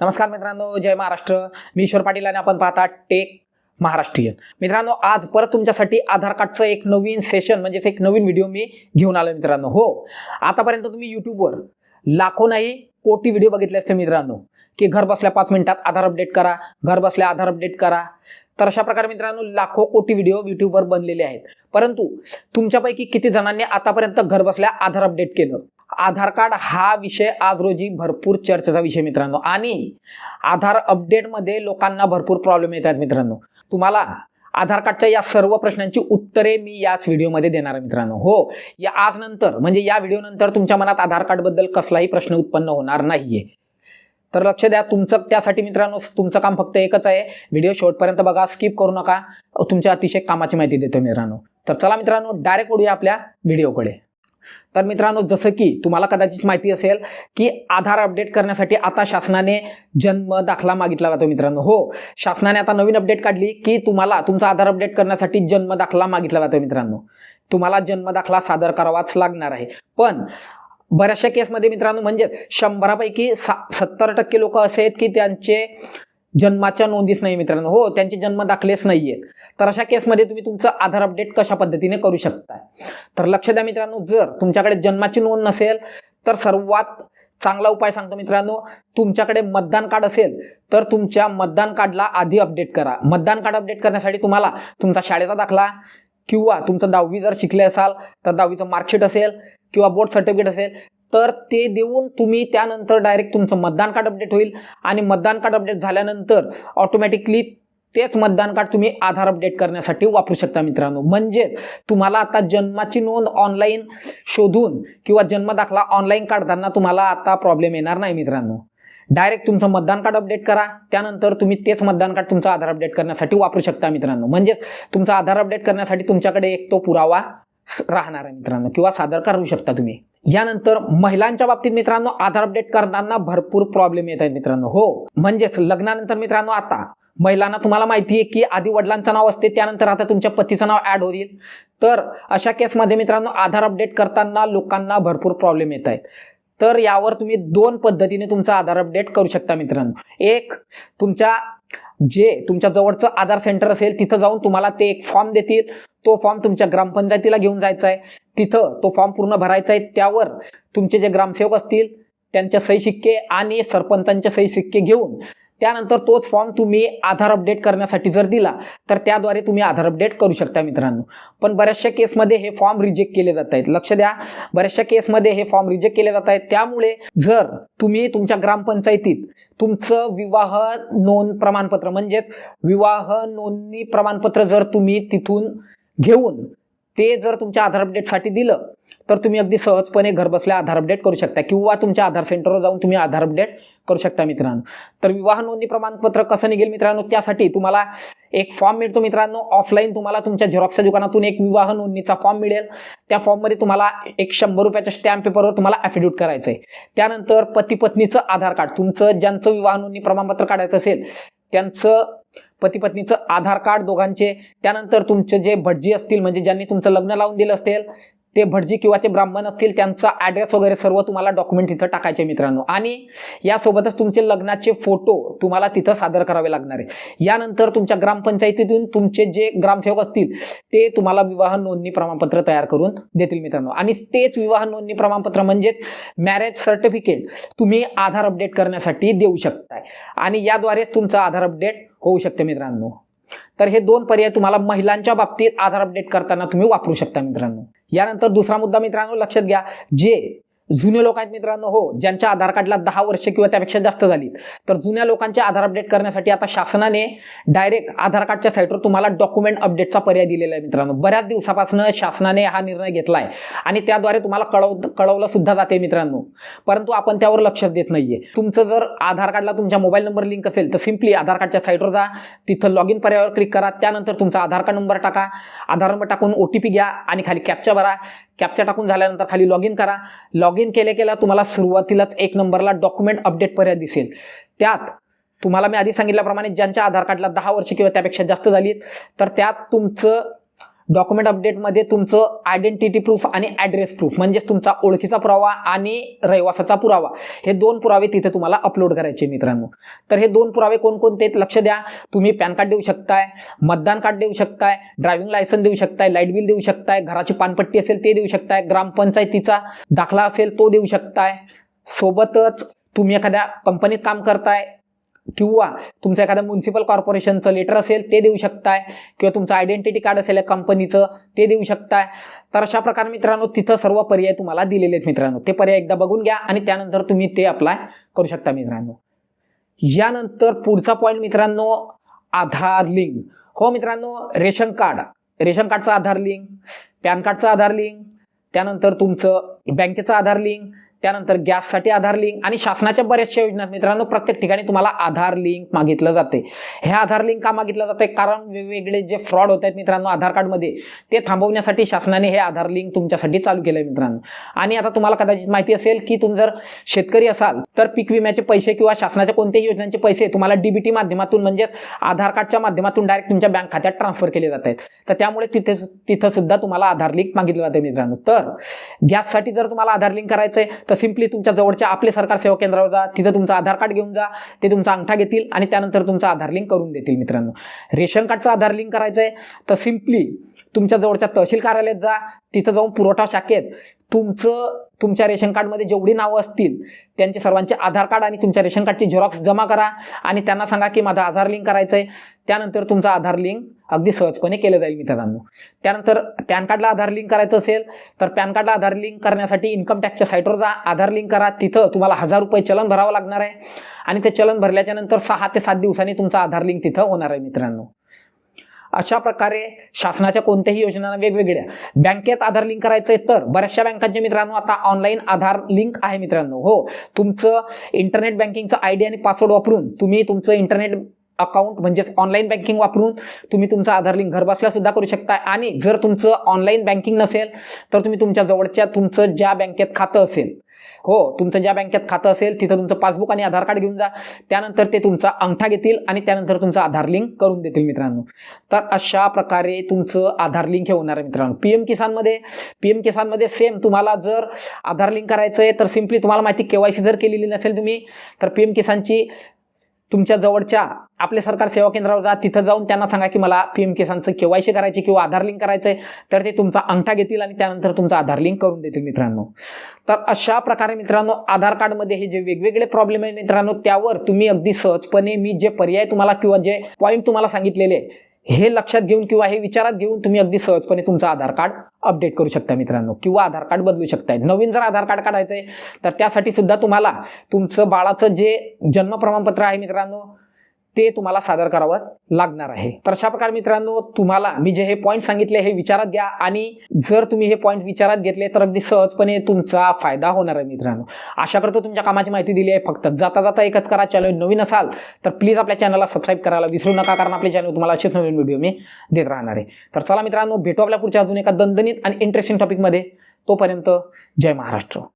नमस्कार मित्रांनो जय महाराष्ट्र. मी ईश्वर पाटील आणि आपण पाहता टेक महाराष्ट्रीयन. मित्रांनो आज परत तुमच्यासाठी आधार कार्डचं एक नवीन सेशन म्हणजेच एक नवीन व्हिडिओ मी घेऊन आलो मित्रांनो. हो आतापर्यंत तुम्ही यूट्यूबवर लाखो नाही कोटी व्हिडिओ बघितले असते मित्रांनो. की घर बसल्या पाच मिनिटात आधार अपडेट करा घर बसल्या आधार अपडेट करा. तर अशा प्रकारे मित्रांनो लाखो कोटी व्हिडिओ यूट्यूबवर बनलेले आहेत. परंतु तुमच्यापैकी किती जणांनी आतापर्यंत घर बसल्या आधार अपडेट केलं? आधार कार्ड हा विषय आज रोजी भरपूर चर्चेचा विषय मित्रांनो. आणि आधार अपडेटमध्ये लोकांना भरपूर प्रॉब्लेम येतात मित्रांनो. तुम्हाला आधार कार्डच्या या सर्व प्रश्नांची उत्तरे मी याच व्हिडिओमध्ये देणार आहे मित्रांनो. हो या आज नंतर म्हणजे या व्हिडिओनंतर तुमच्या मनात आधार कार्डबद्दल कसलाही प्रश्न उत्पन्न होणार नाहीये. तर लक्ष द्या तुमचं त्यासाठी मित्रांनो तुमचं काम फक्त एकच आहे. व्हिडिओ शेवटपर्यंत बघा स्किप करू नका. तुमच्या अतिशय कामाची माहिती देतो मित्रांनो. तर चला मित्रांनो डायरेक्ट ओढूया आपल्या व्हिडिओकडे तर मित्रांनो जसं की तुम्हाला कदाचित माहिती असेल की आधार अपडेट करण्यासाठी आता शासनाने जन्म दाखला मागितला जातो मित्रांनो. हो शासनाने आता नवीन अपडेट काढली की तुम्हाला तुमचा आधार अपडेट करण्यासाठी जन्म दाखला मागितला जातो मित्रांनो. तुम्हाला जन्म दाखला सादर करावाच लागणार आहे. पण बऱ्याचशा केसमध्ये मित्रांनो म्हणजे शंभरापैकी सा सत्तर टक्के लोक असे आहेत की त्यांचे जन्माच्या नोंदीच नाही मित्रांनो. हो त्यांचे जन्म दाखलेच नाही आहेत तर अशा केसमध्ये तुम्ही तुमचं आधार अपडेट कशा पद्धतीने करू शकता तर लक्ष द्या मित्रांनो जर तुमच्याकडे जन्माची नोंद नसेल तर सर्वात चांगला उपाय सांगतो मित्रांनो तुमच्याकडे मतदान कार्ड असेल तर तुमच्या मतदान कार्डला आधी अपडेट करा. मतदान कार्ड अपडेट करण्यासाठी तुम्हाला तुमचा शाळेचा दाखला किंवा तुमचं दहावी जर शिकले असाल तर दहावीचं मार्कशीट असेल किंवा बोर्ड सर्टिफिकेट असेल तर ते देऊन तुम्ही त्यानंतर डायरेक्ट तुमचं मतदान कार्ड अपडेट होईल. आणि मतदान कार्ड अपडेट झाल्यानंतर ऑटोमॅटिकली तेच मतदान कार्ड तुम्ही आधार अपडेट करण्यासाठी वापरू शकता मित्रांनो. म्हणजे तुम्हाला आता जन्माची नोंद ऑनलाईन शोधून किंवा जन्म दाखला ऑनलाईन काढताना तुम्हाला आता प्रॉब्लेम येणार नाही मित्रांनो. डायरेक्ट तुमचं मतदान कार्ड अपडेट करा. त्यानंतर तुम्ही तेच मतदान कार्ड तुमचं आधार अपडेट करण्यासाठी वापरू शकता मित्रांनो. म्हणजे तुमचा आधार अपडेट करण्यासाठी तुमच्याकडे एक तो पुरावा राहणार आहे मित्रांनो किंवा सादर करू शकता तुम्ही. यानंतर महिलांच्या बाबतीत मित्रांनो आधार अपडेट करताना भरपूर प्रॉब्लेम येत आहेत मित्रांनो. हो म्हणजेच लग्नानंतर मित्रांनो आता महिलांना तुम्हाला माहिती आहे की आधी वडिलांचं नाव असते त्यानंतर आता तुमच्या पतीचं नाव ॲड होईल. तर अशा केसमध्ये मित्रांनो आधार अपडेट करताना लोकांना भरपूर प्रॉब्लेम येत आहेत. तर यावर तुम्ही दोन पद्धतीने तुमचा आधार अपडेट करू शकता मित्रांनो. एक तुमच्या जे तुमच्या जवळचं आधार सेंटर असेल तिथं जाऊन तुम्हाला ते एक फॉर्म देतील. तो फॉर्म तुमच्या ग्रामपंचायतीला घेऊन जायचा आहे. तिथं तो फॉर्म पूर्ण भरायचा आहे त्यावर तुमचे जे ग्रामसेवक असतील त्यांच्या सही शिक्के आणि सरपंचांचे सही शिक्के घेऊन त्यानंतर तोच फॉर्म तुम्ही आधार अपडेट करण्यासाठी जर दिला तर त्याद्वारे तुम्ही आधार अपडेट करू शकता मित्रांनो. पण बऱ्याचशा केसमध्ये हे फॉर्म रिजेक्ट केले जात आहेत. लक्ष द्या बऱ्याचशा केसमध्ये हे फॉर्म रिजेक्ट केले जात आहेत. त्यामुळे जर तुम्ही तुमच्या ग्रामपंचायतीत तुमचं विवाह नोंद प्रमाणपत्र म्हणजेच विवाह नोंदणी प्रमाणपत्र जर तुम्ही तिथून घेऊन ते जर तुमच्या आधार अपडेटसाठी दिलं तर तुम्ही अगदी सहजपणे घरबसल्या आधार अपडेट करू शकता किंवा तुमच्या आधार सेंटरवर जाऊन तुम्ही आधार अपडेट करू शकता मित्रांनो. तर विवाह नोंदणी प्रमाणपत्र कसं निघेल मित्रांनो? त्यासाठी तुम्हाला एक फॉर्म मिळतो मित्रांनो. ऑफलाईन तुम्हाला तुमच्या झेरॉक्सच्या दुकानातून एक विवाह नोंदणीचा फॉर्म मिळेल. त्या फॉर्ममध्ये तुम्हाला एक शंभर रुपयाच्या स्टॅम्प पेपरवर तुम्हाला ॲफिडेविट करायचं आहे त्यानंतर पती पत्नीचं आधार कार्ड तुमचं ज्यांचं विवाह नोंदणी प्रमाणपत्र काढायचं असेल त्यांचं पतीपत्नीचं आधार कार्ड दोघांचे त्यानंतर तुमचे जे भटजी असतील म्हणजे ज्यांनी तुमचं लग्न लावून दिलं असेल ते भटजी किंवा ते ब्राह्मण असतील त्यांचा ॲड्रेस वगैरे सर्व तुम्हाला डॉक्युमेंट तिथं टाकायचे मित्रांनो. आणि यासोबतच तुमचे लग्नाचे फोटो तुम्हाला तिथं सादर करावे लागणार आहे. यानंतर तुमच्या ग्रामपंचायतीतून तुमचे जे ग्रामसेवक असतील ते तुम्हाला विवाह नोंदणी प्रमाणपत्र तयार करून देतील मित्रांनो. आणि तेच विवाह नोंदणी प्रमाणपत्र म्हणजेच मॅरेज सर्टिफिकेट तुम्ही आधार अपडेट करण्यासाठी देऊ शकताय. आणि याद्वारेच तुमचं आधार अपडेट होऊ शकते मित्रांनो. तर हे दोन पर्याय तुम्हाला महिलांच्या बाबतीत आधार अपडेट करताना तुम्ही वापरू शकता मित्रांनो. यानंतर दुसरा मुद्दा मित्रांनो लक्षात घ्या. जे जुने लोक आहेत मित्रांनो हो ज्यांच्या आधार कार्डला दहा वर्ष किंवा त्यापेक्षा जास्त झाली तर जुन्या लोकांचे आधार अपडेट करण्यासाठी आता शासनाने डायरेक्ट आधार कार्डच्या साईटवर तुम्हाला डॉक्युमेंट अपडेटचा पर्याय दिलेला आहे मित्रांनो. बऱ्याच दिवसापासून शासनाने हा निर्णय घेतला आहे आणि त्याद्वारे तुम्हाला कळव कळवलं सुद्धा जाते मित्रांनो. परंतु आपण त्यावर लक्ष देत नाहीये. तुमचं जर आधार कार्डला तुमच्या मोबाईल नंबर लिंक असेल तर सिम्पली आधार कार्डच्या साईटवर जा. तिथं लॉग इन पर्यायावर क्लिक करा. त्यानंतर तुमचा आधार कार्ड नंबर टाका. आधार नंबर टाकून ओ टी पी घ्या आणि खाली कॅप्चा भरा. कॅप्चा टाकून झाल्यानंतर खाली लॉग इन करा. लॉग इन केले केला तुम्हाला सुरुवातीलाच एक नंबरला डॉक्युमेंट अपडेट पर्याय दिसेल. त्यात तुम्हाला मी आधी सांगितल्याप्रमाणे ज्यांच्या आधार कार्डला दहा वर्ष किंवा त्यापेक्षा जास्त झालीत तर त्यात तुमचं डॉक्युमेंट अपडेटमध्ये तुमचं आयडेंटिटी प्रूफ आणि ॲड्रेस प्रूफ म्हणजेच तुमचा ओळखीचा पुरावा आणि रहिवासाचा पुरावा हे दोन पुरावे तिथे तुम्हाला अपलोड करायचे मित्रांनो. तर हे दोन पुरावे कोणकोणते आहेत? लक्ष द्या. तुम्ही पॅन कार्ड देऊ शकताय मतदान कार्ड देऊ शकताय ड्रायव्हिंग लायसन देऊ शकताय लाइट बिल देऊ शकताय घराची पानपट्टी असेल ते देऊ शकताय ग्रामपंचायतीचा दाखला असेल तो देऊ शकताय. सोबतच तुम्ही एखाद्या कंपनीत काम करताय किंवा तुमचं एखादं म्युन्सिपल कॉर्पोरेशनचं लेटर असेल ते देऊ शकताय. किंवा तुमचं आयडेंटिटी कार्ड असेल या कंपनीचं ते देऊ शकताय. तर अशा प्रकारे मित्रांनो तिथं सर्व पर्याय तुम्हाला दिलेले आहेत मित्रांनो. ते पर्याय एकदा बघून घ्या आणि त्यानंतर तुम्ही ते अप्लाय करू शकता मित्रांनो. यानंतर पुढचा पॉईंट मित्रांनो आधार लिंक हो मित्रांनो रेशन कार्ड. रेशन कार्डचं आधार लिंक पॅन कार्डचं आधार लिंक त्यानंतर तुमचं बँकेचं आधार लिंक त्यानंतर गॅससाठी आधार लिंक आणि शासनाच्या बऱ्याचशा योजना मित्रांनो प्रत्येक ठिकाणी तुम्हाला आधार लिंक मागितलं जाते. हे आधार लिंक का मागितलं जाते? कारण वेगवेगळे जे फ्रॉड होत आहेत मित्रांनो आधार कार्डमध्ये ते थांबवण्यासाठी शासनाने हे आधार लिंक तुमच्यासाठी चालू केलं आहे मित्रांनो. आणि आता तुम्हाला कदाचित माहिती असेल की तुम्ही जर शेतकरी असाल तर पीक विम्याचे पैसे किंवा शासनाच्या कोणत्याही योजनांचे पैसे तुम्हाला डीबीटी माध्यमातून म्हणजेच आधार कार्डच्या माध्यमातून डायरेक्ट तुमच्या बँक खात्यात ट्रान्सफर केले जात आहेत. तर त्यामुळे तिथे तिथं सुद्धा तुम्हाला आधार लिंक मागितलं जाते मित्रांनो. तर गॅससाठी जर तुम्हाला आधार लिंक करायचं आहे तर सिम्पली तुमच्या जवळच्या आपले सरकार सेवा केंद्रावर जा तिथं तुमचं आधार कार्ड घेऊन जा ते तुमचा अंगठा घेतील आणि त्यानंतर तुमचं आधार लिंक करून देतील मित्रांनो. रेशन कार्डचं आधार लिंक करायचं आहे तर सिम्पली तुमच्या जवळच्या तहसील कार्यालयात जा तिथं जाऊन पुरवठा शाखेत तुमचं तुमच्या रेशन कार्डमध्ये जेवढी नावं असतील त्यांचे सर्वांचे आधार कार्ड आणि तुमच्या रेशन कार्डची झेरॉक्स जमा करा आणि त्यांना सांगा की माझा आधार लिंक करायचं आहे त्यानंतर तुमचं आधार लिंक अगदी सहजपणे केलं जाईल मित्रांनो. त्यानंतर पॅन कार्डला आधार लिंक करायचं असेल तर पॅन कार्डला आधार लिंक करण्यासाठी इन्कम टॅक्सच्या साईटवर जा आधार लिंक करा. तिथं तुम्हाला हजार रुपये चलन भरावं लागणार आहे. आणि ते चलन भरल्याच्यानंतर सहा ते सात दिवसांनी तुमचा आधार लिंक तिथं होणार आहे मित्रांनो. अशा प्रकारे शासनाच्या कोणत्याही योजना वेगवेगळ्या. बँकेत आधार लिंक करायचं आहे तर बऱ्याचशा बँकांचे मित्रांनो आता ऑनलाईन आधार लिंक आहे मित्रांनो. हो तुमचं इंटरनेट बँकिंगचं आय डी आणि पासवर्ड वापरून तुम्ही तुमचं इंटरनेट अकाउंट म्हणजेच ऑनलाईन बँकिंग वापरून तुम्ही तुमचं आधार लिंक घरबसल्या सुद्धा करू शकता आणि जर तुमचं ऑनलाईन बँकिंग नसेल तर तुम्ही तुमच्या जवळच्या तुमचं ज्या बँकेत खातं असेल हो तुमचं ज्या बँकेत खातं असेल तिथं तुमचं पासबुक आणि आधार कार्ड घेऊन जा. त्यानंतर ते तुमचा अंगठा घेतील आणि त्यानंतर तुमचं आधार लिंक करून देतील मित्रांनो. तर अशा प्रकारे तुमचं आधार लिंक हे होणार आहे मित्रांनो. पी एम किसानमध्ये पी एम किसानमध्ये सेम तुम्हाला जर आधार लिंक करायचं आहे तर सिम्पली तुम्हाला माहिती के वाय सी जर केलेली नसेल तुम्ही तर पी एम किसानची तुमच्या जवळच्या आपले सरकार सेवा केंद्रावर जा तिथं जाऊन त्यांना सांगा की मला पी एम किसानचं के वाय सी करायचे किंवा आधार लिंक करायचं आहे तर ते तुमचा अंगठा घेतील आणि त्यानंतर तुमचा आधार लिंक करून देतील मित्रांनो. तर अशा प्रकारे मित्रांनो आधार कार्डमध्ये हे जे वेगवेगळे प्रॉब्लेम आहेत मित्रांनो त्यावर तुम्ही अगदी सहजपणे मी जे पर्याय तुम्हाला किंवा जे पॉईंट तुम्हाला सांगितलेले आहे, हे लक्षात घेऊन किंवा हे विचारात घेऊन तुम्ही अगदी सहजपणे तुमचं आधार कार्ड अपडेट करू शकता मित्रांनो किंवा आधार कार्ड बदलू शकताय. नवीन जर आधार कार्ड काढायचं आहे तर त्यासाठी सुद्धा तुम्हाला तुमचं बाळाचं जे जन्म प्रमाणपत्र आहे मित्रांनो ते तुम्हाला सादर करावं लागणार आहे. तर अशा प्रकारे मित्रांनो तुम्हाला मी जे हे पॉईंट सांगितले हे विचारात घ्या आणि जर तुम्ही हे पॉईंट विचारात घेतले तर अगदी सहजपणे तुमचा फायदा होणार आहे मित्रांनो. अशा करतो तुमच्या कामाची माहिती दिली आहे. फक्त जाता जाता एकच करा. चॅनल नवीन असाल तर प्लीज आपल्या चॅनलला सबस्क्राईब करायला विसरू नका कारण आपले चॅनल तुम्हाला असेच नवीन व्हिडिओ मी देत राहणार आहे. तर चला मित्रांनो भेटू आपल्या पुढच्या अजून एका दणदणीत आणि इंटरेस्टिंग टॉपिकमध्ये तोपर्यंत जय महाराष्ट्र.